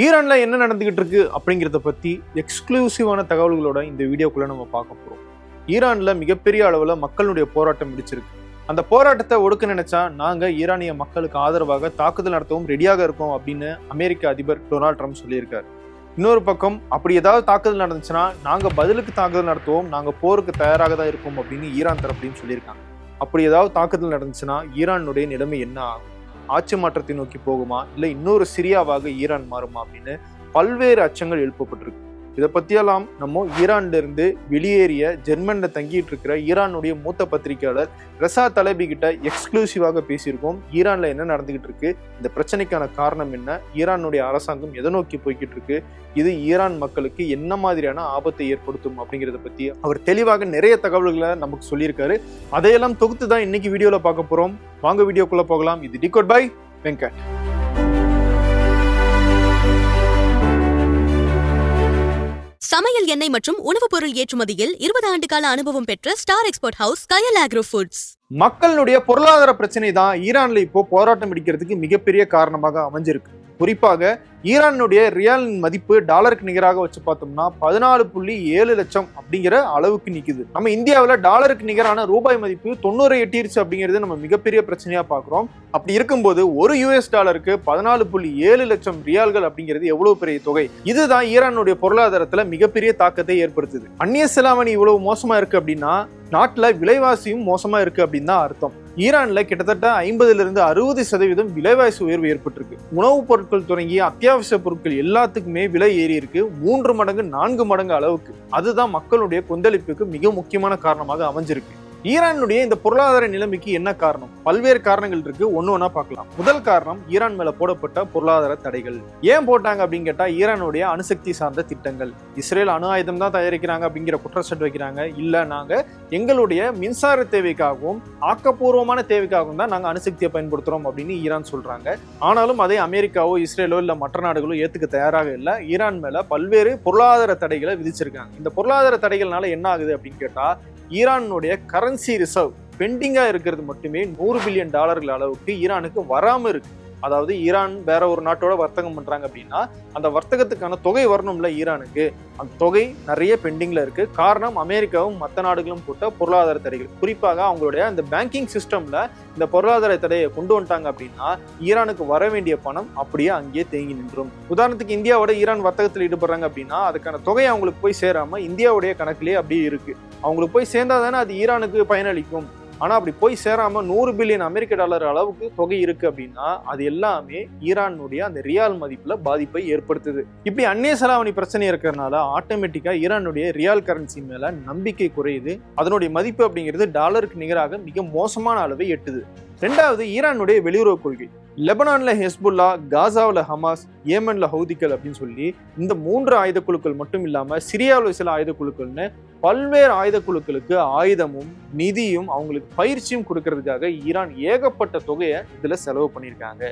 ஈரான்ல என்ன நடந்துகிட்டு இருக்கு அப்படிங்கிறத பத்தி எக்ஸ்க்ளூசிவான தகவல்களோட இந்த வீடியோக்குள்ள நம்ம பார்க்க போறோம். ஈரான்ல மிகப்பெரிய அளவுல மக்களுடைய போராட்டம் முடிச்சிருக்கு. அந்த போராட்டத்தை ஒடுக்க நினைச்சா நாங்க ஈரானிய மக்களுக்கு ஆதரவாக தாக்குதல் நடத்தவும் ரெடியாக இருக்கோம் அப்படின்னு அமெரிக்க அதிபர் டொனால்ட் ட்ரம்ப் சொல்லியிருக்காரு. இன்னொரு பக்கம் அப்படி ஏதாவது தாக்குதல் நடந்துச்சுன்னா நாங்க பதிலுக்கு தாக்குதல் நடத்துவோம் நாங்க போருக்கு தயாராக தான் இருக்கோம் அப்படின்னு ஈரான் தரப்புலையும் சொல்லியிருக்காங்க. அப்படி ஏதாவது தாக்குதல் நடந்துச்சுன்னா ஈரானுடைய நிலைமை என்ன ஆகும்? ஆட்சி மாற்றத்தை நோக்கி போகுமா? இல்லை இன்னொரு சிரியாவாக ஈரான் மாறுமா அப்படின்னு பல்வேறு அச்சங்கள் எழுப்பப்பட்டிருக்கு. இதை பற்றியெல்லாம் நம்ம ஈரான்லேருந்து வெளியேறிய ஜெர்மனில் தங்கிட்டு இருக்கிற ஈரானுடைய மூத்த பத்திரிகையாளர் ரசா தலைபி கிட்ட எக்ஸ்க்ளூசிவாக பேசியிருக்கோம். ஈரானில் என்ன நடந்துகிட்டு இருக்கு இந்த பிரச்சனைக்கான காரணம் என்ன? ஈரானுடைய அரசாங்கம் எதை நோக்கி போய்கிட்டு இருக்கு இது ஈரான் மக்களுக்கு என்ன மாதிரியான ஆபத்தை ஏற்படுத்தும் அப்படிங்கிறத பற்றி அவர் தெளிவாக நிறைய தகவல்களை நமக்கு சொல்லியிருக்காரு. அதையெல்லாம் தொகுத்து தான் இன்னைக்கு வீடியோவில் பார்க்க போகிறோம் வாங்க வீடியோக்குள்ளே போகலாம். இது டிகோட் பை வெங்கட். சமையல் எண்ணெய் மற்றும் உணவுப் பொருள் ஏற்றுமதியில் இருபது ஆண்டு கால அனுபவம் பெற்ற star export house Kayal agro foods. மக்களுடைய பொருளாதார பிரச்சனை தான் ஈரான்ல இப்போ போராட்டம் பிடிக்கிறதுக்கு மிகப்பெரிய காரணமாக அமைஞ்சிருக்கு. குறிப்பாக ஈரானுடைய ரியாலின் மதிப்பு டாலருக்கு நிகராக வச்சு பார்த்தோம்னா பதினாலு புள்ளி ஏழு லட்சம் அப்படிங்கிற அளவுக்கு நிற்குது நம்ம இந்தியாவில் டாலருக்கு நிகரான ரூபாய் மதிப்பு தொண்ணூறு எட்டிருச்சு அப்படிங்கிறது நம்ம மிகப்பெரிய பிரச்சனையாக பார்க்குறோம். அப்படி இருக்கும்போது ஒரு யூஎஸ் டாலருக்கு பதினாலு புள்ளி ஏழு லட்சம் ரியால்கள் அப்படிங்கிறது எவ்வளவு பெரிய தொகை? இதுதான் ஈரானுடைய பொருளாதாரத்தில் மிகப்பெரிய தாக்கத்தை ஏற்படுத்துது. அந்நிய செலாவணி இவ்வளவு மோசமாக இருக்குது அப்படின்னா நாட்டில் விலைவாசியும் மோசமாக இருக்குது அப்படின்னு தான் அர்த்தம். ஈரானில் கிட்டத்தட்ட ஐம்பதுல இருந்து அறுபது சதவீதம் விலைவாசி உயர்வு ஏற்பட்டிருக்கு. உணவுப் பொருட்கள் தொடங்கி அத்தியாவசிய பொருட்கள் எல்லாத்துக்குமே விலை ஏறி இருக்கு. மூன்று மடங்கு நான்கு மடங்கு அளவுக்கு. அதுதான் மக்களுடைய கொந்தளிப்புக்கு மிக முக்கியமான காரணமாக அமைஞ்சிருக்கு. ஈரானுடைய இந்த பொருளாதார நிலைமைக்கு என்ன காரணம்? பல்வேறு காரணங்கள் இருக்கு. ஒன்னு ஒன்னா பார்க்கலாம். முதல் காரணம் ஈரான் மேல போடப்பட்ட பொருளாதார தடைகள். ஏன் போட்டாங்க அப்படின்னு கேட்டா ஈரானுடைய அணுசக்தி சார்ந்த திட்டங்கள். இஸ்ரேல் அணு ஆயுதம் தான் தயாரிக்கிறாங்க அப்படிங்கிற குற்றச்சாட்டு வைக்கிறாங்க. இல்ல நாங்க எங்களுடைய மின்சார தேவைக்காகவும் ஆக்கப்பூர்வமான தேவைக்காகவும் தான் நாங்க அணுசக்தியை பயன்படுத்துறோம் அப்படின்னு ஈரான் சொல்றாங்க. ஆனாலும் அதை அமெரிக்காவோ இஸ்ரேலோ இல்ல மற்ற நாடுகளோ ஏத்துக்க தயாராக இல்லை. ஈரான் மேல பல்வேறு பொருளாதார தடைகளை விதிச்சிருக்காங்க. இந்த பொருளாதார தடைகள்னால என்ன ஆகுது அப்படின்னு கேட்டா ஈரானுடைய கரன்சி ரிசர்வ் பெண்டிங்காக இருக்கிறது மட்டுமே நூறு பில்லியன் டாலர்கள் அளவுக்கு ஈரானுக்கு வராமல் இருக்குது அதாவது ஈரான் வேற ஒரு நாட்டோட வர்த்தகம் பண்றாங்க அப்படின்னா அந்த வர்த்தகத்துக்கான தொகை வரணும்ல ஈரானுக்கு. அந்த தொகை நிறைய பெண்டிங்ல இருக்கு. காரணம் அமெரிக்காவும் மற்ற நாடுகளும் போட்ட பொருளாதார தடைகள். குறிப்பாக அவங்களுடைய அந்த பேங்கிங் சிஸ்டம்ல இந்த பொருளாதார தடையை கொண்டு வந்துட்டாங்க அப்படின்னா ஈரானுக்கு வர வேண்டிய பணம் அப்படியே அங்கேயே தேங்கி நின்றும். உதாரணத்துக்கு இந்தியாவோட ஈரான் வர்த்தகத்தில் ஈடுபடுறாங்க அப்படின்னா அதுக்கான தொகை அவங்களுக்கு போய் சேராம இந்தியாவுடைய கணக்கிலேயே அப்படியே இருக்கு. அவங்களுக்கு போய் சேர்ந்தாதானே அது ஈரானுக்கு பயனளிக்கும். ஆனால் அப்படி போய் சேராமல் நூறு பில்லியன் அமெரிக்க டாலர் அளவுக்கு தொகை இருக்குது அப்படின்னா அது எல்லாமே ஈரானுடைய அந்த ரியால் மதிப்பில் பாதிப்பை ஏற்படுத்துது. இப்படி அந்நிய செலாவணி பிரச்சனை இருக்கிறதுனால ஆட்டோமேட்டிக்காக ஈரானுடைய ரியால் கரன்சி மேலே நம்பிக்கை குறையுது. அதனுடைய மதிப்பு அப்படிங்கிறது டாலருக்கு நிகராக மிக மோசமான அளவை எட்டுது. ரெண்டாவது ஈரானுடைய வெளியுறவு கொள்கை. லெபனான்ல ஹெஸ்புல்லா காசாவில் ஹமாஸ் ஏமன்ல ஹவுதிகள் அப்படின்னு சொல்லி இந்த மூன்று ஆயுத குழுக்கள் மட்டும் இல்லாம சிரியாவில் சில ஆயுத குழுக்கள்னு பல்வேறு ஆயுத குழுக்களுக்கு ஆயுதமும் நிதியும் அவங்களுக்கு பயிற்சியும் கொடுக்கறதுக்காக ஈரான் ஏகப்பட்ட தொகையை இதுல செலவு பண்ணியிருக்காங்க.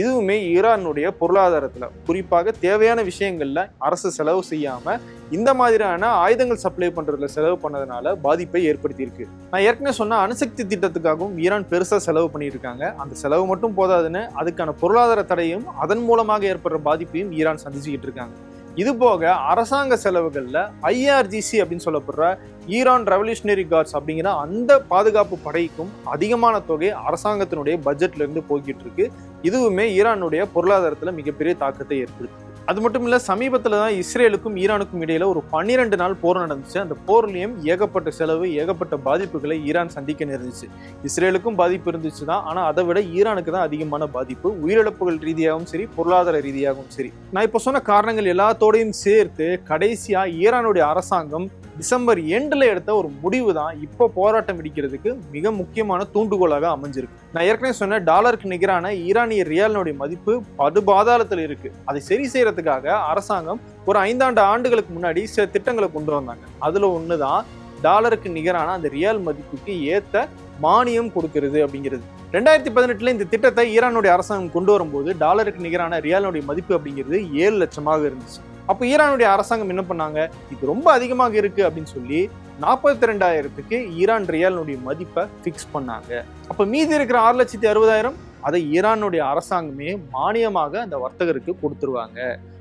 இதுவுமே ஈரானுடைய பொருளாதாரத்தில். குறிப்பாக தேவையான விஷயங்களில் அரசு செலவு செய்யாமல் இந்த மாதிரியான ஆயுதங்கள் சப்ளை பண்ணுறதுல செலவு பண்ணதுனால பாதிப்பை ஏற்படுத்தியிருக்கு. நான் ஏற்கனவே சொன்ன அணுசக்தி திட்டத்துக்காகவும் ஈரான் பெருசாக செலவு பண்ணியிருக்காங்க. அந்த செலவு மட்டும் போதாதுன்னு அதுக்கான பொருளாதார தடையும் அதன் மூலமாக ஏற்படுற பாதிப்பையும் ஈரான் சந்திச்சுக்கிட்டு இருக்காங்க. இது போக அரசாங்க செலவுகளில் ஐஆர்ஜிசி அப்படின்னு சொல்லப்படுற ஈரான் ரெவல்யூஷனரி கார்ட்ஸ் அப்படிங்கிற அந்த பாதுகாப்பு படைக்கும் அதிகமான தொகை அரசாங்கத்தினுடைய பட்ஜெட்ல இருந்து போய்கிட்டு இருக்கு. இதுவுமே ஈரானுடைய பொருளாதாரத்தில் மிகப்பெரிய தாக்கத்தை ஏற்படுத்தும் அது மட்டும் இல்லை சமீபத்தில் தான் இஸ்ரேலுக்கும் ஈரானுக்கும் இடையில் ஒரு பன்னிரெண்டு நாள் போர் நடந்துச்சு. அந்த போர்லேயும் ஏகப்பட்ட செலவு ஏகப்பட்ட பாதிப்புகளை ஈரான் சந்திக்க நேர்ந்துச்சு. இஸ்ரேலுக்கும் பாதிப்பு இருந்துச்சு தான். ஆனால் அதை விட ஈரானுக்கு தான் அதிகமான பாதிப்பு. உயிரிழப்புகள் ரீதியாகவும் சரி பொருளாதார ரீதியாகவும் சரி. நான் இப்போ சொன்ன காரணங்கள் எல்லாத்தோடையும் சேர்த்து கடைசியாக ஈரானுடைய அரசாங்கம் டிசம்பர் எண்டில் எடுத்த ஒரு முடிவு தான் இப்போ போராட்டம் இடிக்கிறதுக்கு மிக முக்கியமான தூண்டுகோலாக அமைஞ்சிருக்கு. நான் ஏற்கனவே சொன்ன டாலருக்கு நிகரான ஈரானிய ரியாலினுடைய மதிப்பு படுபாதாளத்தில் இருக்கு. அதை சரி செய்யறதுக்காக அரசாங்கம் ஒரு ஐந்தாண்டு ஆண்டுகளுக்கு முன்னாடி சில திட்டங்களை கொண்டு வந்தாங்க. அதுல தான் டாலருக்கு நிகரான அந்த ரியால் மதிப்புக்கு ஏத்த மானியம் கொடுக்கிறது அப்படிங்கிறது. ரெண்டாயிரத்தி பதினெட்டுல இந்த திட்டத்தை ஈரானுடைய அரசாங்கம் கொண்டு வரும்போது டாலருக்கு நிகரான ரியாலுடைய மதிப்பு அப்படிங்கிறது ஏழு லட்சமாக இருந்துச்சு. அப்போ ஈரானுடைய அரசாங்கம் என்ன பண்ணாங்க? இது ரொம்ப அதிகமாக இருக்கு அப்படின்னு சொல்லி நாற்பத்தி ரெண்டாயிரத்துக்கு ஈரான் ரியாலினுடைய மதிப்பை ஃபிக்ஸ் பண்ணாங்க. அப்போ மீதி இருக்கிற ஆறு லட்சத்தி அறுபதாயிரம் அதை ஈரானுடைய அரசாங்கமே மானியமாக அந்த வர்த்தகருக்கு கொடுத்துருவாங்க.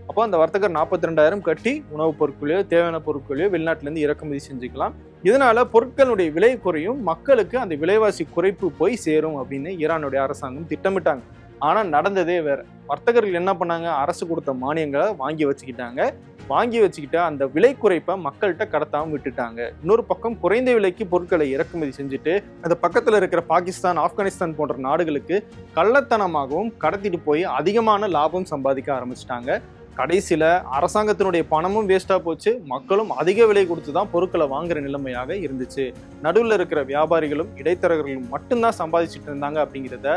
அப்போ அந்த வர்த்தகர் நாற்பத்தி ரெண்டாயிரம் கட்டி உணவுப் பொருட்களையோ தேவையான பொருட்களையோ வெளிநாட்டிலேருந்து இறக்குமதி செஞ்சுக்கலாம். இதனால பொருட்களுடைய விலை குறையும் மக்களுக்கு அந்த விலைவாசி குறைப்பு போய் சேரும் அப்படின்னு ஈரானுடைய அரசாங்கம் திட்டமிட்டாங்க. ஆனால் நடந்ததே வேற. வர்த்தகர்கள் என்ன பண்ணாங்க? அரசு கொடுத்த மானியங்களை வாங்கி வச்சுக்கிட்டாங்க. வாங்கி வச்சுக்கிட்டு அந்த விலை குறைப்பை மக்கள்கிட்ட கடத்தாமல் விட்டுட்டாங்க. இன்னொரு பக்கம் குறைந்த விலைக்கு பொருட்களை இறக்குமதி செஞ்சுட்டு அந்த பக்கத்தில் இருக்கிற பாகிஸ்தான் ஆப்கானிஸ்தான் போன்ற நாடுகளுக்கு கள்ளத்தனமாகவும் கடத்திட்டு போய் அதிகமான லாபம் சம்பாதிக்க ஆரம்பிச்சிட்டாங்க. கடைசியில் அரசாங்கத்தினுடைய பணமும் வேஸ்ட்டாக போச்சு. மக்களும் அதிக விலை கொடுத்து தான் பொருட்களை வாங்குற நிலைமையாக இருந்துச்சு. நடுவில் இருக்கிற வியாபாரிகளும் இடைத்தரகர்களும் மட்டும்தான் சம்பாதிச்சுட்டு இருந்தாங்க அப்படிங்கிறத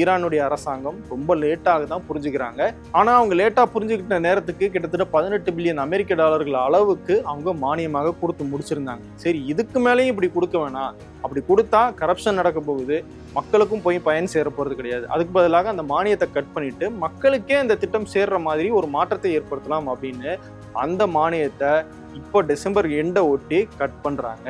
ஈரானுடைய அரசாங்கம் ரொம்ப லேட்டாக தான் புரிஞ்சுக்கிறாங்க. ஆனால் அவங்க லேட்டாக புரிஞ்சுக்கிட்ட நேரத்துக்கு கிட்டத்தட்ட பதினெட்டு பில்லியன் அமெரிக்க டாலர்கள் அளவுக்கு அவங்க மானியமாக கொடுத்து முடிச்சிருந்தாங்க. சரி இதுக்கு மேலேயும் இப்படி கொடுக்க வேணாம். அப்படி கொடுத்தா கரப்ஷன் நடக்க போகுது. மக்களுக்கும் போய் பயன் சேர போகிறது கிடையாது. அதுக்கு பதிலாக அந்த மானியத்தை கட் பண்ணிட்டு மக்களுக்கே அந்த திட்டம் சேர்ற மாதிரி ஒரு மாற்றத்தை ஏற்படுத்தலாம் அப்படின்னு அந்த மானியத்தை இப்போ டிசம்பர் எண்டை ஒட்டி கட் பண்ணுறாங்க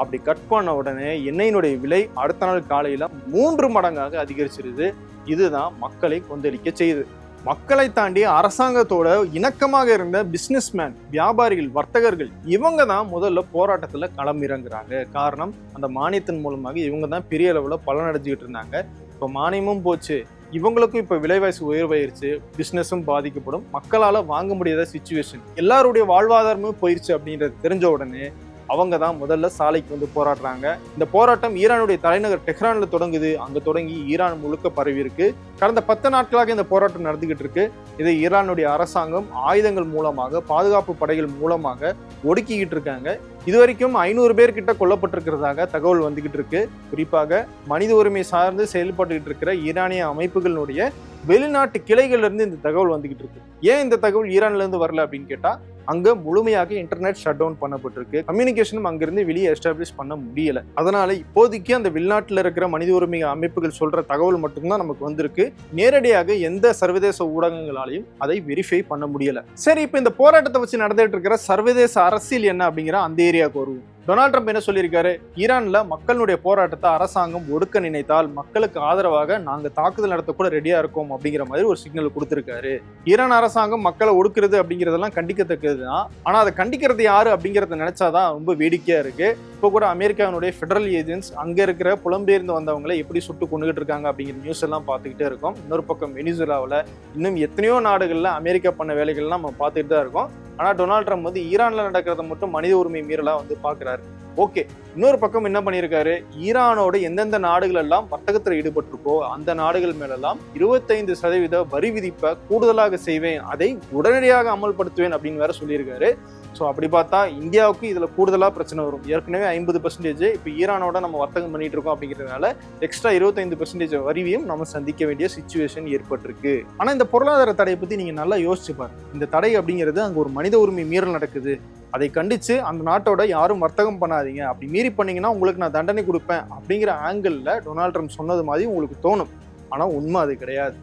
அப்படி கட் பண்ண உடனே எண்ணெயினுடைய விலை அடுத்த நாள் காலையில் மூன்று மடங்காக அதிகரிச்சிருது. இதுதான் மக்களை கொந்தளிக்க செய்யுது மக்களை தாண்டி அரசாங்கத்தோட இணக்கமாக இருந்த பிஸ்னஸ்மேன் வியாபாரிகள் வர்த்தகர்கள் இவங்க தான் முதல்ல போராட்டத்தில் களம் இறங்குறாங்க. காரணம் அந்த மானியத்தின் மூலமாக இவங்க தான் பெரிய அளவில் பலனடைஞ்சிக்கிட்டு இருந்தாங்க. இப்போ மானியமும் போச்சு. இவங்களுக்கும் இப்போ விலைவாசி உயர்வாயிருச்சு. பிஸ்னஸும் பாதிக்கப்படும். மக்களால் வாங்க முடியாத சுச்சுவேஷன் எல்லாருடைய வாழ்வாதாரமும் போயிருச்சு அப்படின்றது தெரிஞ்ச உடனே அவங்க தான் முதல்ல சாலைக்கு வந்து போராடுறாங்க. இந்த போராட்டம் ஈரானுடைய தலைநகர் டெஹ்ரானில் தொடங்குது. அங்கே தொடங்கி ஈரான் முழுக்க பரவி இருக்கு. கடந்த பத்து நாட்களாக இந்த போராட்டம் நடந்துகிட்டு இருக்கு. இதை ஈரானுடைய அரசாங்கம் ஆயுதங்கள் மூலமாக பாதுகாப்பு படைகள் மூலமாக ஒடுக்கிக்கிட்டு இருக்காங்க. இது வரைக்கும் ஐநூறு பேர் கிட்ட கொல்லப்பட்டிருக்கிறதாக தகவல் வந்துகிட்டு இருக்கு. குறிப்பாக மனித உரிமை சார்ந்து செயல்பட்டுக்கிட்டு இருக்கிற ஈரானிய அமைப்புகளினுடைய வெளிநாட்டு கிளைகள்ல இருந்து இந்த தகவல் வந்துகிட்டு இருக்கு. ஏன் இந்த தகவல் ஈரான்ல இருந்து வரல அப்படின்னு கேட்டா அங்க முழுமையாக இன்டர்நெட் ஷட் டவுன் பண்ணப்பட்டிருக்கு. கம்யூனிகேஷனும் அங்கிருந்து வெளியே எஸ்டாப்ளிஷ் பண்ண முடியல. அதனால இப்போதைக்கு அந்த வெளிநாட்டில் இருக்கிற மனித உரிமை அமைப்புகள் சொல்ற தகவல் மட்டும்தான் நமக்கு வந்திருக்கு. நேரடியாக எந்த சர்வதேச ஊடகங்களாலையும் அதை வெரிஃபை பண்ண முடியல. சரி இப்போ இந்த போராட்டத்தை வச்சு நடந்துட்டு இருக்கிற சர்வதேச அரசியல் என்ன அப்படிங்கிற அந்த ஏரியாவுக்கு வருவோம். டொனால்ட் ட்ரம்ப் என்ன சொல்லியிருக்காரு? ஈரானில் மக்களுடைய போராட்டத்தை அரசாங்கம் ஒடுக்க நினைத்தால் மக்களுக்கு ஆதரவாக நாங்கள் தாக்குதல் நடத்த கூட ரெடியாக இருக்கோம் அப்படிங்கிற மாதிரி ஒரு சிக்னல் கொடுத்துருக்காரு. ஈரான் அரசாங்கம் மக்களை ஒடுக்குறது அப்படிங்கிறதெல்லாம் கண்டிக்கத்தக்கது தான் ஆனால் அதை கண்டிக்கிறது யாரு அப்படிங்கிறத நினைச்சாதான் ரொம்ப வேடிக்கையாக இருக்கு. இப்போ கூட அமெரிக்காவினுடைய ஃபெடரல் ஏஜென்ட்ஸ் அங்கே இருக்கிற புலம்பெயர்ந்து வந்தவங்களை எப்படி சுட்டு கொண்டுகிட்டு இருக்காங்க அப்படிங்கிற நியூஸ் எல்லாம் பார்த்துக்கிட்டே இருக்கோம். இன்னொரு பக்கம் வெனிசுலாவில் இன்னும் எத்தனையோ நாடுகளில் அமெரிக்கா பண்ண வேலைகள்லாம் நம்ம பார்த்துக்கிட்டு தான் இருக்கோம். ஆனா டொனால்ட் ட்ரம்ப் வந்து ஈரான்ல நடக்கிறத மட்டும் மனித உரிமை மீறலா வந்து பாக்குறாரு. ஓகே இன்னொரு பக்கம் என்ன பண்ணியிருக்காரு? ஈரானோட எந்தெந்த நாடுகள் எல்லாம் வர்த்தகத்தில் ஈடுபட்டிருக்கோ அந்த நாடுகள் மேலெல்லாம் இருபத்தைந்து சதவீத வரி விதிப்பை கூடுதலாக செய்வேன் அதை உடனடியாக அமல்படுத்துவேன் அப்படின்னு வேற சொல்லியிருக்காரு. ஸோ அப்படி பார்த்தா இந்தியாவுக்கு இதில் கூடுதலாக பிரச்சனை வரும். ஏற்கனவே ஐம்பது பர்சன்டேஜ் இப்போ ஈரானோட நம்ம வர்த்தகம் பண்ணிட்டு இருக்கோம் அப்படிங்கிறதுனால எக்ஸ்ட்ரா இருபத்தைந்து பர்சன்டேஜ் வரிவையும் நம்ம சந்திக்க வேண்டிய சுச்சுவேஷன் ஏற்பட்டிருக்கு. ஆனால் இந்த பொருளாதார தடையை பற்றி நீங்கள் நல்லா யோசிச்சு பாருங்க. இந்த தடை அப்படிங்கிறது அங்கே ஒரு மனித உரிமை மீறல் நடக்குது. அதை கண்டித்து அந்த நாட்டோட யாரும் வர்த்தகம் பண்ணாதீங்க. அப்படி மீறி பண்ணீங்கன்னா உங்களுக்கு நான் தண்டனை கொடுப்பேன் அப்படிங்கிற ஆங்கிளில் டொனால்ட் ட்ரம்ப் சொன்னது மாதிரி உங்களுக்கு தோணும். ஆனால் உண்மை அது கிடையாது.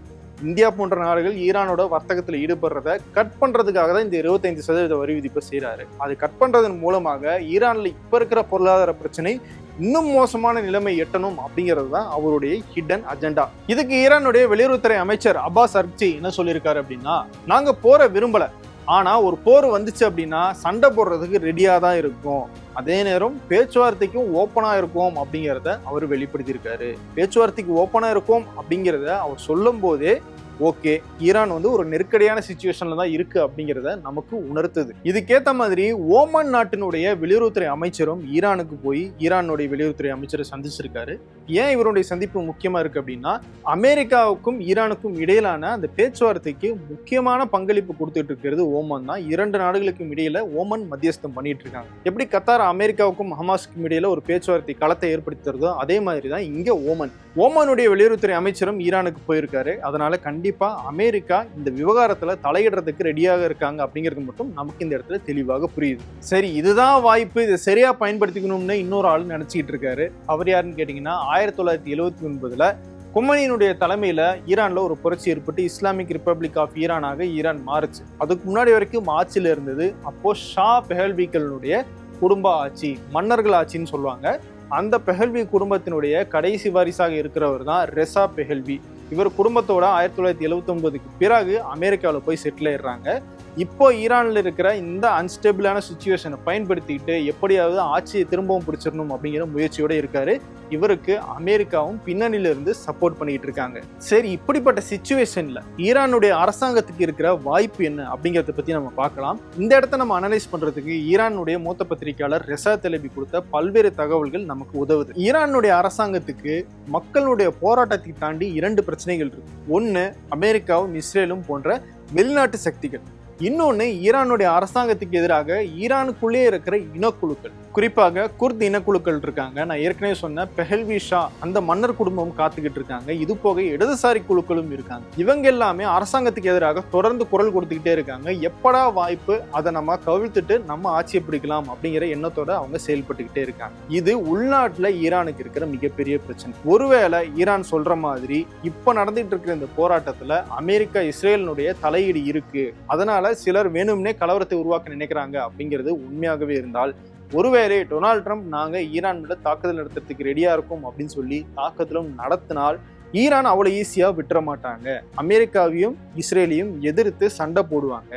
இந்தியா போன்ற நாடுகள் ஈரானோட வர்த்தகத்தில் ஈடுபடுறத கட் பண்றதுக்காக தான் இந்த இருபத்தைந்து சதவீத வரி விதிப்பை செய்கிறாரு அது கட் பண்றதன் மூலமாக ஈரானில் இப்போ இருக்கிற பொருளாதார பிரச்சனை இன்னும் மோசமான நிலைமை எட்டணும் அப்படிங்கிறது தான் அவருடைய ஹிடன் அஜெண்டா இதுக்கு ஈரானுடைய வெளியுறவுத்துறை அமைச்சர் அப்பாஸ் அர்க்சி என்ன சொல்லியிருக்காரு அப்படின்னா நாங்க போற விரும்பல. ஆனால் ஒரு போர் வந்துச்சு அப்படின்னா சண்டை போடுறதுக்கு ரெடியாக தான் இருக்கும். அதே நேரம் பேச்சுவார்த்தைக்கும் ஓப்பனாக இருக்கும் அப்படிங்கிறத அவர் வெளிப்படுத்தியிருக்காரு. பேச்சுவார்த்தைக்கு ஓப்பனாக இருக்கும் அப்படிங்கிறத அவர் சொல்லும் போதே ஓகே ஈரான் வந்து ஒரு நெருக்கடியான சுச்சுவேஷன்ல தான் இருக்கு அப்படிங்கிறத நமக்கு உணர்த்துது. இதுக்கேற்ற மாதிரி ஓமன் நாட்டினுடைய வெளியுறவுத்துறை அமைச்சரும் ஈரானுக்கு போய் ஈரானுடைய வெளியுறவுத்துறை அமைச்சரை சந்திச்சிருக்காரு. ஏன் இவருடைய சந்திப்பு முக்கியமாக இருக்குது அப்படின்னா அமெரிக்காவுக்கும் ஈரானுக்கும் இடையிலான அந்த பேச்சுவார்த்தைக்கு முக்கியமான பங்களிப்பு கொடுத்துட்டு இருக்கிறது ஓமன் தான். இரண்டு நாடுகளுக்கும் இடையில ஓமன் மத்தியஸ்தம் பண்ணிட்டு இருக்காங்க. எப்படி கத்தார் அமெரிக்காவுக்கும் ஹமாஸுக்கும் இடையில ஒரு பேச்சுவார்த்தை களத்தை ஏற்படுத்தி தருதோ அதே மாதிரி தான் இங்கே ஓமன். ஓமனுடைய வெளியுறவுத்துறை அமைச்சரும் ஈரானுக்கு போயிருக்காரு. அதனால கண்டிப்பாக அமெரிக்கா இந்த விவகாரத்தில் தலையிடுறதுக்கு ரெடியாக இருக்காங்க அப்படிங்கிறது மட்டும் நமக்கு இந்த இடத்துல தெளிவாக புரியுது. சரி இதுதான் வாய்ப்பு. இதை சரியாக பயன்படுத்திக்கணும்னு இன்னொரு ஆள் நினச்சிக்கிட்டு இருக்காரு. அவர் யாருன்னு கேட்டிங்கன்னா ஆயிரத்தி தொள்ளாயிரத்தி எழுவத்தி ஒன்பதுல குமனியினுடைய தலைமையில ஈரான்ல ஒரு புரட்சி ஏற்பட்டு இஸ்லாமிக் ரிப்பப்ளிக் ஆஃப் ஈரானாக ஈரான் மாறுச்சு. அதுக்கு முன்னாடி வரைக்கும் ஆட்சியில் இருந்தது. அப்போ ஷா பெஹல்விகளுடைய குடும்ப ஆட்சி மன்னர்கள் ஆட்சின்னு சொல்லுவாங்க. அந்த பெஹல்வி குடும்பத்தினுடைய கடைசி வாரிசாக இருக்கிறவர் தான் ரெசா பெஹல்வி. இவர் குடும்பத்தோட ஆயிரத்தி தொள்ளாயிரத்தி எழுவத்தி ஒன்பதுக்கு பிறகு அமெரிக்காவில் போய் செட்டில் ஆயிடுறாங்க. இப்போ ஈரானில் இருக்கிற இந்த அன்ஸ்டேபிளான சுச்சுவேஷனை பயன்படுத்திக்கிட்டு எப்படியாவது ஆட்சியை திரும்பவும் பிடிச்சிடணும் அப்படிங்கிற முயற்சியோடு இருக்காரு. இவருக்கு அமெரிக்காவும் பின்னணியிலிருந்து சப்போர்ட் பண்ணிட்டு இருக்காங்க. சரி இப்படிப்பட்ட சுச்சுவேஷனில் ஈரானுடைய அரசாங்கத்துக்கு இருக்கிற வாய்ப்பு என்ன அப்படிங்கிறத பற்றி நம்ம பார்க்கலாம். இந்த இடத்த நம்ம அனலைஸ் பண்ணுறதுக்கு ஈரானுடைய மூத்த பத்திரிகையாளர் ரெசா தெலபி கொடுத்த பல்வேறு தகவல்கள் நமக்கு உதவுது. ஈரானுடைய அரசாங்கத்துக்கு மக்களுடைய போராட்டத்தை தாண்டி இரண்டு பிரச்சனைகள் இருக்கு. ஒன்று அமெரிக்காவும் இஸ்ரேலும் போன்ற வெளிநாட்டு சக்திகள். இன்னொன்னு ஈரானுடைய அரசாங்கத்துக்கு எதிராக ஈரானுக்குள்ளே இருக்கிற இனக்குழுக்கள். குறிப்பாக குர்த் இனக்குழுக்கள் இருக்காங்க. நான் ஏற்கனவே சொன்ன பெஹல்வி ஷா அந்த மன்னர் குடும்பம் காத்துக்கிட்டு இருக்காங்க. இது போக இடதுசாரி குழுக்களும் இருக்காங்க. இவங்க எல்லாமே அரசாங்கத்துக்கு எதிராக தொடர்ந்து குரல் கொடுத்துக்கிட்டே இருக்காங்க. எப்படா வாய்ப்பு அதை நம்ம கவிழ்த்துட்டு நம்ம ஆட்சியை பிடிக்கலாம் அப்படிங்கிற எண்ணத்தோட அவங்க செயல்பட்டுக்கிட்டே இருக்காங்க. இது உள்நாட்டில் ஈரானுக்கு இருக்கிற மிகப்பெரிய பிரச்சனை. ஒருவேளை ஈரான் சொல்ற மாதிரி இப்ப நடந்துட்டு இருக்கிற இந்த போராட்டத்துல அமெரிக்கா இஸ்ரேலினுடைய தலையீடு இருக்கு. அதனால சிலர் வேணும்னே கலவரத்தை உருவாக்க நினைக்கிறாங்க அப்படிங்கிறது உண்மையாகவே இருந்தால் ஒருவேளை டொனால்ட் ட்ரம்ப் நாங்கள் ஈரான் மேலே தாக்குதல் நடத்துறதுக்கு ரெடியாக இருக்கோம் அப்படின்னு சொல்லி தாக்குதலும் நடத்தினால் ஈரான் அவ்வளோ ஈஸியாக விட்டுற மாட்டாங்க. அமெரிக்காவையும் இஸ்ரேலையும் எதிர்த்து சண்டை போடுவாங்க.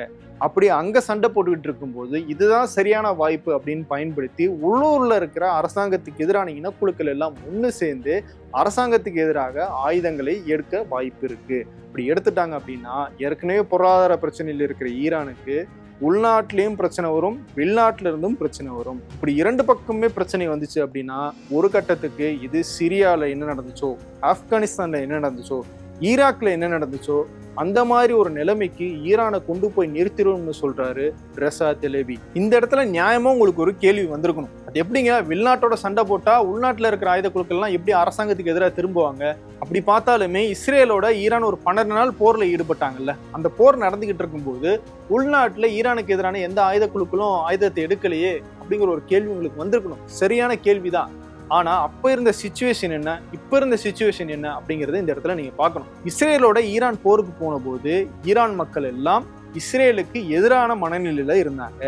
அப்படி அங்கே சண்டை போட்டுக்கிட்டு இருக்கும்போது இதுதான் சரியான வாய்ப்பு அப்படின்னு பயன்படுத்தி உள்ளூரில் இருக்கிற அரசாங்கத்துக்கு எதிரான இனக்குழுக்கள் எல்லாம் ஒன்று சேர்ந்து அரசாங்கத்துக்கு எதிராக ஆயுதங்களை எடுக்க வாய்ப்பு இருக்குது இப்படி எடுத்துட்டாங்க அப்படின்னா ஏற்கனவே பொருளாதார பிரச்சனையில் இருக்கிற ஈரானுக்கு உள்நாட்டிலையும் பிரச்சனை வரும் வெளிநாட்டில இருந்தும் பிரச்சனை வரும். இப்படி இரண்டு பக்கமே பிரச்சனை வந்துச்சு அப்படின்னா ஒரு கட்டத்துக்கு இது சிரியாவில் என்ன நடந்துச்சோ ஆப்கானிஸ்தானில் என்ன நடந்துச்சோ ஈராக்ல என்ன நடந்துச்சோ அந்த மாதிரி ஒரு நிலைமைக்கு ஈரானை கொண்டு போய் நிறுத்திடும்னு சொல்றாரு ரெசா தெலேபி இந்த இடத்துல நியாயமா உங்களுக்கு ஒரு கேள்வி வந்திருக்கணும். அது எப்படிங்க? வெளிநாட்டோட சண்டை போட்டா உள்நாட்டில் இருக்கிற ஆயுத குழுக்கள்லாம் எப்படி அரசாங்கத்துக்கு எதிராக திரும்புவாங்க? அப்படி பார்த்தாலுமே இஸ்ரேலோட ஈரான் ஒரு பன்னெண்டு நாள் போர்ல ஈடுபட்டாங்கல்ல. அந்த போர் நடந்துகிட்டு இருக்கும்போது உள்நாட்டில் ஈரானுக்கு எதிரான எந்த ஆயுத குழுக்களும் ஆயுதத்தை எடுக்கலையே அப்படிங்கிற ஒரு கேள்வி உங்களுக்கு வந்திருக்கணும். சரியான கேள்விதான். ஆனால் அப்போ இருந்த சுச்சுவேஷன் என்ன இப்போ இருந்த சுச்சுவேஷன் என்ன அப்படிங்கறத இந்த இடத்துல நீங்கள் பார்க்கணும். இஸ்ரேலோட ஈரான் போருக்கு போனபோது ஈரான் மக்கள் எல்லாம் இஸ்ரேலுக்கு எதிரான மனநிலையில் இருந்தாங்க.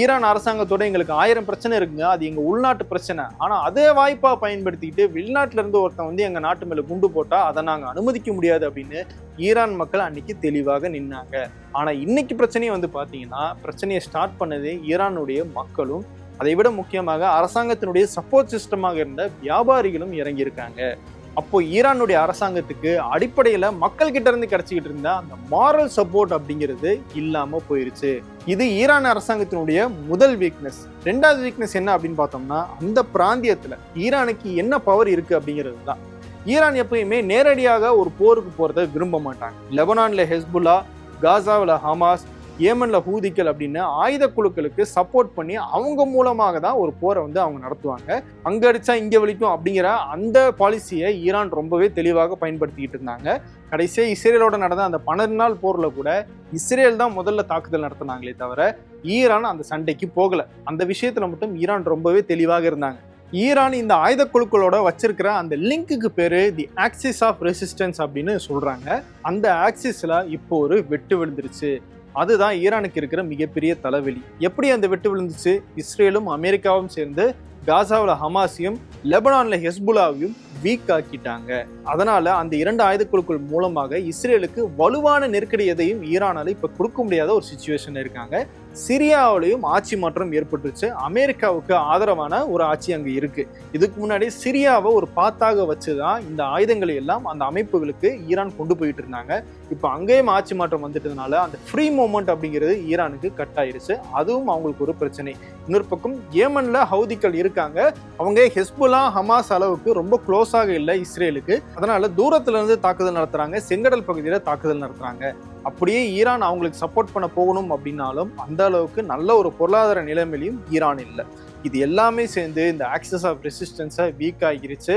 ஈரான் அரசாங்கத்தோட எங்களுக்கு ஆயிரம் பிரச்சனை இருக்குங்க அது எங்கள் உள்நாட்டு பிரச்சனை. ஆனால் அதே வாய்ப்பாக பயன்படுத்திக்கிட்டு வெளிநாட்டுல இருந்து ஒருத்தன் வந்து எங்கள் நாட்டு மேலே குண்டு போட்டால் அதை நாங்கள் அனுமதிக்க முடியாது அப்படின்னு ஈரான் மக்கள் அன்னைக்கு தெளிவாக நின்னாங்க. ஆனால் இன்னைக்கு பிரச்சனையை வந்து பார்த்தீங்கன்னா பிரச்சனையை ஸ்டார்ட் பண்ணது ஈரானுடைய மக்களும் அதை விட முக்கியமாக அரசாங்கத்தினுடைய சப்போர்ட் சிஸ்டமாக இருந்த வியாபாரிகளும் இறங்கியிருக்காங்க. அப்போ ஈரானுடைய அரசாங்கத்துக்கு அடிப்படையில மக்கள் கிட்ட இருந்து கிடைச்சிக்கிட்டு இருந்த அந்த மாரல் சப்போர்ட் அப்படிங்கிறது இல்லாம போயிருச்சு. இது ஈரான் அரசாங்கத்தினுடைய முதல் வீக்னஸ் ரெண்டாவது வீக்னஸ் என்ன அப்படின்னு பார்த்தோம்னா அந்த பிராந்தியத்துல ஈரானுக்கு என்ன பவர் இருக்கு அப்படிங்கிறது தான். ஈரான் எப்பயுமே நேரடியாக ஒரு போருக்கு போறதை விரும்ப மாட்டாங்க. லெபனான்ல ஹெஸ்புல்லா காசாவில் ஹமாஸ் ஏமனில் ஹூதிக்கள் அப்படின்னு ஆயுத குழுக்களுக்கு சப்போர்ட் பண்ணி அவங்க மூலமாக தான் ஒரு போரை வந்து அவங்க நடத்துவாங்க. அங்கே அடித்தா இங்கே வலிக்கும் அப்படிங்கிற அந்த பாலிசியை ஈரான் ரொம்பவே தெளிவாக பயன்படுத்திக்கிட்டு இருந்தாங்க. கடைசியாக இஸ்ரேலோட நடந்த அந்த பன்னெண்டு நாள் போரில் கூட இஸ்ரேல் தான் முதல்ல தாக்குதல் நடத்தினாங்களே தவிர ஈரான் அந்த சண்டைக்கு போகலை. அந்த விஷயத்தில் மட்டும் ஈரான் ரொம்பவே தெளிவாக இருந்தாங்க. ஈரான் இந்த ஆயுத குழுக்களோட வச்சிருக்கிற அந்த லிங்க்குக்கு பேரு தி ஆக்சிஸ் ஆஃப் ரெசிஸ்டன்ஸ் அப்படின்னு சொல்றாங்க. அந்த ஆக்சிஸ்ல இப்போ ஒரு வெட்டு விழுந்துருச்சு. அதுதான் ஈரானுக்கு இருக்கிற மிகப்பெரிய தலைவலி. எப்படி அந்த வெட்டு விழுந்துச்சு? இஸ்ரேலும் அமெரிக்காவும் சேர்ந்து காசாவில் ஹமாஸையும் லெபனானில் ஹெஸ்புலாவையும் வீக் ஆக்கிட்டாங்க. அதனால அந்த இரண்டு ஆயுத குழுக்கள் மூலமாக இஸ்ரேலுக்கு வலுவான நெருக்கடி எதையும் ஈரானால் இப்போ கொடுக்க முடியாத ஒரு சுச்சுவேஷன் இருக்காங்க. சிரியாவிலையும் ஆட்சி மாற்றம் ஏற்பட்டுருச்சு. அமெரிக்காவுக்கு ஆதரவான ஒரு ஆட்சி அங்கே இருக்கு. இதுக்கு முன்னாடி சிரியாவை ஒரு பாத்தாக வச்சுதான் இந்த ஆயுதங்களை எல்லாம் அந்த அமைப்புகளுக்கு ஈரான் கொண்டு போயிட்டு இருந்தாங்க. இப்போ அங்கேயும் ஆட்சி மாற்றம் வந்துட்டதுனால அந்த ஃப்ரீ மூமெண்ட் அப்படிங்கிறது ஈரானுக்கு கட் ஆயிருச்சு. அதுவும் அவங்களுக்கு ஒரு பிரச்சனை. இன்னொரு பக்கம் ஏமன்ல ஹவுதிக்கள் இருக்காங்க. அவங்க ஹெஸ்புல்லா ஹமாஸ் அளவுக்கு ரொம்ப க்ளோஸாக இல்லை இஸ்ரேலுக்கு. அதனால தூரத்துல இருந்து தாக்குதல் நடத்துறாங்க. செங்கடல் பகுதியில் தாக்குதல் நடத்துறாங்க. அப்படியே ஈரான் அவங்களுக்கு சப்போர்ட் பண்ண போகணும் அப்படின்னாலும் அந்த அளவுக்கு நல்ல ஒரு பொருளாதார நிலைமையிலையும் ஈரான் இல்லை. இது எல்லாமே சேர்ந்து இந்த ஆக்சஸ் ஆஃப் ரெசிஸ்டன்ஸை வீக் ஆகிருச்சு.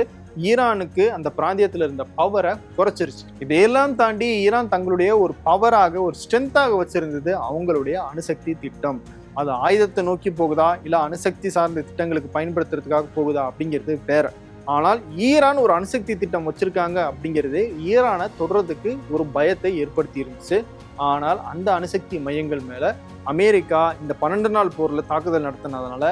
ஈரானுக்கு அந்த பிராந்தியத்தில் இருந்த பவரை குறைச்சிருச்சு. இதையெல்லாம் தாண்டி ஈரான் தங்களுடைய ஒரு பவராக ஒரு ஸ்ட்ரென்த்தாக வச்சிருந்தது அவங்களுடைய அணுசக்தி திட்டம். அது ஆயுதத்தை நோக்கி போகுதா? இல்லை அணுசக்தி சார்ந்த திட்டங்களுக்கு பயன்படுத்துறதுக்காக போகுதா? அப்படிங்கிறது வேற. ஆனால் ஈரான் ஒரு அணுசக்தி திட்டம் வச்சிருக்காங்க அப்படிங்கிறது ஈரானை தொடர்றதுக்கு ஒரு பயத்தை ஏற்படுத்தி இருந்துச்சு ஆனால் அந்த அணுசக்தி மையங்கள் மேலே அமெரிக்கா இந்த பன்னெண்டு நாள் போரில் தாக்குதல் நடத்தினதுனால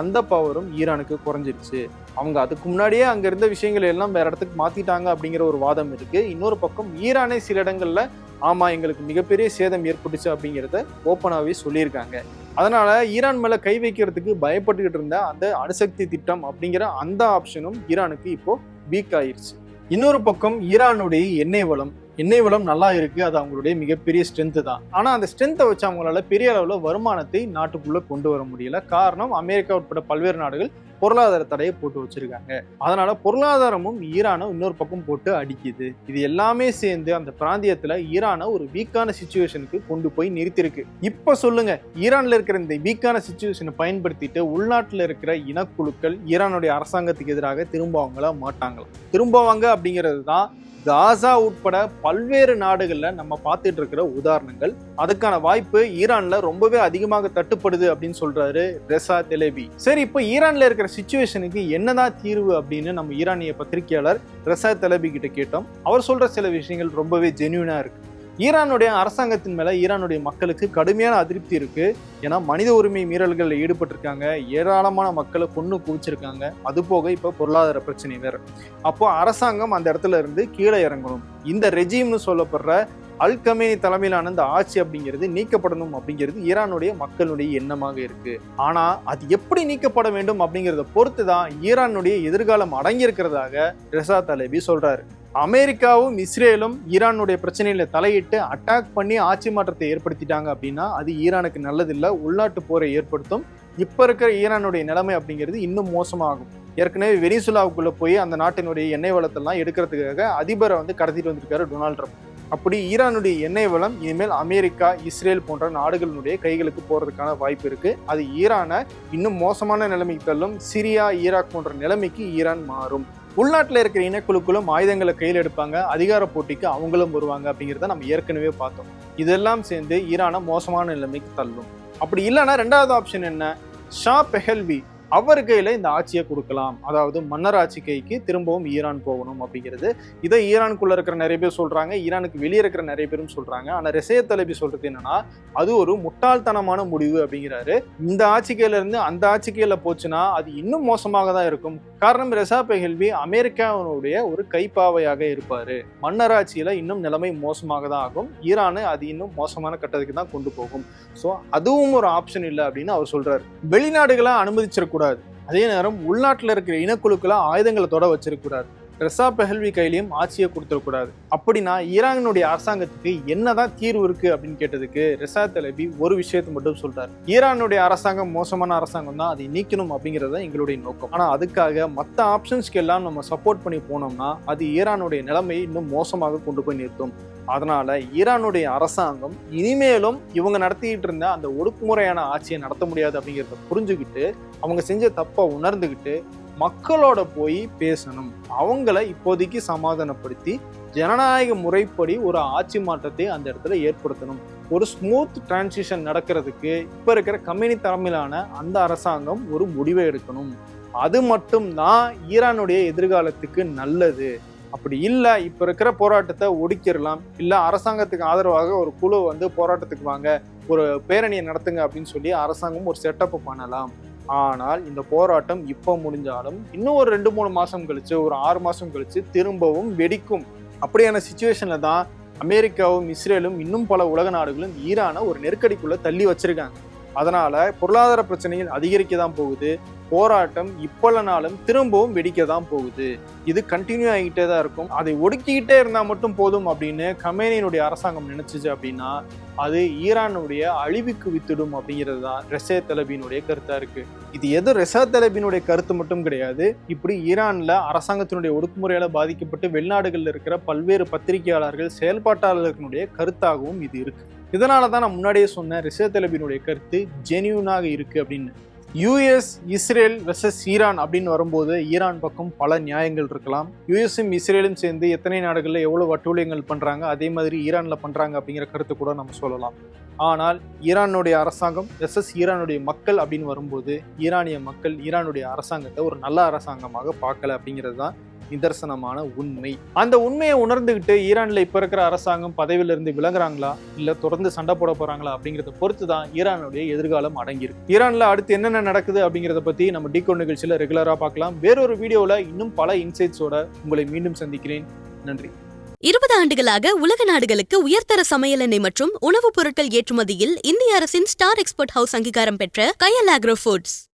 அந்த பவரும் ஈரானுக்கு குறைஞ்சிருச்சு. அவங்க அதுக்கு முன்னாடியே அங்கே இருந்த விஷயங்கள் எல்லாம் வேற இடத்துக்கு மாத்திட்டாங்க அப்படிங்கிற ஒரு வாதம் இருக்கு. இன்னொரு பக்கம் ஈரானே சில இடங்கள்ல ஆமா எங்களுக்கு மிகப்பெரிய சேதம் ஏற்பட்டுச்சு அப்படிங்கிறத ஓப்பனாகவே சொல்லியிருக்காங்க. அதனால ஈரான் மேல கை வைக்கிறதுக்கு பயப்பட்டுக்கிட்டு இருந்த அந்த அணுசக்தி திட்டம் அப்படிங்கிற அந்த ஆப்ஷனும் ஈரானுக்கு இப்போ வீக் ஆயிடுச்சு இன்னொரு பக்கம் ஈரானுடைய எண்ணெய் வளம் எண்ணெய் வளம் நல்லா இருக்குது அது அவங்களுடைய மிகப்பெரிய ஸ்ட்ரென்த்து தான். ஆனால் அந்த ஸ்ட்ரென்த்தை வச்சு அவங்களால பெரிய அளவில் வருமானத்தை நாட்டுக்குள்ளே கொண்டு வர முடியல. காரணம் அமெரிக்கா உட்பட பல்வேறு நாடுகள் பொருளாதார தடையை போட்டு வச்சிருக்காங்க. அதனால பொருளாதாரமும் ஈரானை இன்னொரு பக்கம் போட்டு அடிக்குது. இது எல்லாமே சேர்ந்து அந்த பிராந்தியத்துல ஈரானை ஒரு வீக்கான சுச்சுவேஷனுக்கு கொண்டு போய் நிறுத்திருக்கு இப்ப சொல்லுங்க ஈரான்ல இருக்கிற இந்த வீக்கான சுச்சுவேஷனை பயன்படுத்திட்டு உள்நாட்டில் இருக்கிற இனக்குழுக்கள் ஈரானுடைய அரசாங்கத்துக்கு எதிராக திரும்புவாங்களா மாட்டாங்களா? திரும்புவாங்க அப்படிங்கிறது தான் காசா உட்பட பல்வேறு நாடுகளில் நம்ம பார்த்துட்டு இருக்கிற உதாரணங்கள். அதுக்கான வாய்ப்பு ஈரான்ல ரொம்பவே அதிகமாக தட்டுப்படுது அப்படின்னு சொல்றாரு ரெசா தெலேபி. சரி இப்போ ஈரான்ல இருக்கிற சுச்சுவேஷனுக்கு என்னதான் தீர்வு அப்படின்னு நம்ம ஈரானிய பத்திரிகையாளர் ரெசா தெலேபி கிட்ட கேட்டோம். அவர் சொல்ற சில விஷயங்கள் ரொம்பவே ஜென்யூனா இருக்கு. ஈரானுடைய அரசாங்கத்தின் மேல ஈரானுடைய மக்களுக்கு கடுமையான அதிருப்தி இருக்கு. ஏன்னா மனித உரிமை மீறல்களில் ஈடுபட்டிருக்காங்க. ஏராளமான மக்களை பொண்ணு குவிச்சிருக்காங்க. அது போக இப்போ பொருளாதார பிரச்சனை வேற. அப்போ அரசாங்கம் அந்த இடத்துல இருந்து கீழே இறங்கணும். இந்த ரெஜிம்னு சொல்லப்படுற அல் கமேனி தலைமையிலான இந்த ஆட்சி அப்படிங்கிறது நீக்கப்படணும் அப்படிங்கிறது ஈரானுடைய மக்களுடைய எண்ணமாக இருக்கு. ஆனா அது எப்படி நீக்கப்பட வேண்டும் அப்படிங்கிறத பொறுத்து தான் ஈரானுடைய எதிர்காலம் அடங்கியிருக்கிறதாக ரெசா தலைவி சொல்றாரு. அமெரிக்காவும் இஸ்ரேலும் ஈரானுடைய பிரச்சனையில தலையிட்டு அட்டாக் பண்ணி ஆட்சி மாற்றத்தை ஏற்படுத்திட்டாங்க அப்படின்னா அது ஈரானுக்கு நல்லதில்லை உள்நாட்டு போரை ஏற்படுத்தும். இப்ப இருக்கிற ஈரானுடைய நிலைமை அப்படிங்கிறது இன்னும் மோசமாகும். ஏற்கனவே வெனிசுலாவுக்குள்ள போய் அந்த நாட்டினுடைய எண்ணெய் வளத்தெல்லாம் எடுக்கிறதுக்காக அதிபரை வந்து கடத்திட்டு வந்திருக்காரு டொனால்ட் ட்ரம்ப். அப்படி ஈரானுடைய எண்ணெய் வளம் இனிமேல் அமெரிக்கா இஸ்ரேல் போன்ற நாடுகளினுடைய கைகளுக்கு போறதுக்கான வாய்ப்பு இருக்கு. அது ஈரானை இன்னும் மோசமான நிலைமைக்கு தள்ளும் சிரியா ஈராக் போன்ற நிலைமைக்கு ஈரான் மாறும். உள்நாட்டில் இருக்கிற இனக்குழுக்களும் ஆயுதங்களை கையில் எடுப்பாங்க அதிகார போட்டிக்கு அவங்களும் வருவாங்க அப்படிங்கிறத நம்ம ஏற்கனவே பார்த்தோம். இதெல்லாம் சேர்ந்து ஈரானை மோசமான நிலைமைக்கு தள்ளும். அப்படி இல்லைன்னா ரெண்டாவது ஆப்ஷன் என்ன? ஷா பெஹல்வி அவர் கையில் இந்த ஆட்சியை கொடுக்கலாம். அதாவது மன்னர் ஆட்சி கைக்கு திரும்பவும் ஈரான் போகணும் அப்படிங்கிறது. இதை ஈரானுக்குள்ள இருக்கிற நிறைய பேர் சொல்றாங்க. ஈரானுக்கு வெளியே இருக்கிற நிறைய பேரும் சொல்றாங்க. ஆனால் ரெசைய தலைவி சொல்றது என்னன்னா அது ஒரு முட்டாள்தனமான முடிவு அப்படிங்கிறாரு. இந்த ஆட்சி கையில இருந்து அந்த ஆட்சி கையில போச்சுன்னா அது இன்னும் மோசமாக தான் இருக்கும். காரணம் ரெசா பெஹெல்வி அமெரிக்காவினுடைய ஒரு கைப்பாவையாக இருப்பாரு. மன்னராட்சியில இன்னும் நிலைமை மோசமாக தான் ஆகும். ஈரானு அது இன்னும் மோசமான கட்டத்துக்கு தான் கொண்டு போகும். ஸோ அதுவும் ஒரு ஆப்ஷன் இல்லை அப்படின்னு அவர் சொல்றாரு. வெளிநாடுகளை கூடாது அதே நேரம் உள்நாட்டில் இருக்கிற இனக்குழுக்களை ஆயுதங்களை தொட வச்சிருக்கூடாது ரெசா பெஹல்வி கையிலையும் ஆட்சியை கொடுத்துடக்கூடாது. அப்படின்னா ஈரானுடைய அரசாங்கத்துக்கு என்னதான் தீர்வு இருக்கு அப்படின்னு கேட்டதுக்கு ரெசா தலபி ஒரு விஷயத்தை மட்டும் சொல்றாரு. ஈரானுடைய அரசாங்கம் மோசமான அரசாங்கம் தான் அதை நீக்கணும் அப்படிங்கிறது தான் எங்களுடைய நோக்கம். ஆனா அதுக்காக மற்ற ஆப்ஷன்ஸ்க்கு எல்லாம் நம்ம சப்போர்ட் பண்ணி போனோம்னா அது ஈரானுடைய நிலைமையை இன்னும் மோசமாக கொண்டு போய் நிறுத்தும். அதனால ஈரானுடைய அரசாங்கம் இனிமேலும் இவங்க நடத்திக்கிட்டு இருந்த அந்த ஒடுக்குமுறையான ஆட்சியை நடத்த முடியாது அப்படிங்கிறத புரிஞ்சுக்கிட்டு அவங்க செஞ்ச தப்பை உணர்ந்துக்கிட்டு மக்களோட போய் பேசணும். அவங்கள இப்போதைக்கு சமாதானப்படுத்தி ஜனநாயக முறைப்படி ஒரு ஆட்சி மாற்றத்தை அந்த இடத்துல ஏற்படுத்தணும். ஒரு ஸ்மூத் டிரான்சிஷன் நடக்கிறதுக்கு இப்போ இருக்கிற கம்பெனி தலைமையிலான அந்த அரசாங்கம் ஒரு முடிவை எடுக்கணும். அது மட்டும்தான் ஈரானுடைய எதிர்காலத்துக்கு நல்லது. அப்படி இல்லை இப்போ இருக்கிற போராட்டத்தை ஒடுக்கிடலாம். இல்லை அரசாங்கத்துக்கு ஆதரவாக ஒரு குழு வந்து போராட்டத்துக்கு வாங்க ஒரு பேரணியை நடத்துங்க அப்படின்னு சொல்லி அரசாங்கம் ஒரு செட்டப் பண்ணலாம். ஆனால் இந்த போராட்டம் இப்போ முடிஞ்சாலும் இன்னும் ஒரு ரெண்டு மூணு மாதம் கழிச்சு ஒரு ஆறு மாதம் கழிச்சு திரும்பவும் வெடிக்கும். அப்படியான சுச்சுவேஷனில் தான் அமெரிக்காவும் இஸ்ரேலும் இன்னும் பல உலக நாடுகளும் ஈரானை ஒரு நெருக்கடிக்குள்ளே தள்ளி வச்சிருக்காங்க. அதனால் பொருளாதார பிரச்சனைகள் அதிகரிக்க தான் போகுது. போராட்டம் இப்பலனாலும் திரும்பவும் வெடிக்க தான் போகுது. இது கண்டினியூ ஆகிட்டே தான் இருக்கும். அதை ஒடுக்கிக்கிட்டே இருந்தால் மட்டும் போதும் அப்படின்னு கமேனியினுடைய அரசாங்கம் நினைச்சிச்சு அப்படின்னா அது ஈரானுடைய அழிவுக்கு வித்துடும் அப்படிங்கிறது தான் ரெசே தலபியினுடைய கருத்தா இருக்கு. இது எது ரெசா தலபியினுடைய கருத்து மட்டும் கிடையாது. இப்படி ஈரான்ல அரசாங்கத்தினுடைய ஒடுக்குமுறையால பாதிக்கப்பட்டு வெளிநாடுகளில் இருக்கிற பல்வேறு பத்திரிகையாளர்கள் செயல்பாட்டாளர்களுடைய கருத்தாகவும் இது இருக்கு. இதனால தான் நான் முன்னாடியே சொன்னேன் ரிசே தலபியினுடைய கருத்து ஜெனியூனாக இருக்கு அப்படின்னு. யூஎஸ் இஸ்ரேல் வெர்சஸ் ஈரான் அப்படின்னு வரும்போது ஈரான் பக்கம் பல நியாயங்கள் இருக்கலாம். யூஎஸும் இஸ்ரேலும் சேர்ந்து எத்தனை நாடுகளில் எவ்வளோ வட்டூழியங்கள் பண்ணுறாங்க அதே மாதிரி ஈரானில் பண்ணுறாங்க அப்படிங்கிற கருத்து கூட நம்ம சொல்லலாம். ஆனால் ஈரானுடைய அரசாங்கம் வெர்சஸ் ஈரானுடைய மக்கள் அப்படின்னு வரும்போது ஈரானிய மக்கள் ஈரானுடைய அரசாங்கத்தை ஒரு நல்ல அரசாங்கமாக பார்க்கல அப்படிங்கிறது தான் நிதர்சனமான உண்மை. அந்த உண்மையை உணர்ந்துகிட்டு ஈரானில் இப்ப இருக்கிற அரசாங்கம் பதவியில இருந்து இல்லை இல்ல தொடர்ந்து சண்டை போட போறாங்களா? அப்படிங்கறத பொறுத்து தான் ஈரானுடைய எதிர்காலம் அடங்கியிருக்கு. ஈரான்ல அடுத்து என்னென்ன நடக்குது அப்படிங்கறத பத்தி நம்ம டிகோ நிகழ்ச்சியில ரெகுலரா பார்க்கலாம். வேறொரு வீடியோல இன்னும் பல இன்சைட்ஸோட உங்களை மீண்டும் சந்திக்கிறேன். நன்றி. இருபது ஆண்டுகளாக உலக நாடுகளுக்கு உயர்தர சமையல் எண்ணெய் மற்றும் உணவுப் பொருட்கள் ஏற்றுமதியில் இந்திய அரசின் ஸ்டார் எக்ஸ்போர்ட் ஹவுஸ் அங்கீகாரம் பெற்ற கயல் ஆக்ரோ ஃபுட்ஸ்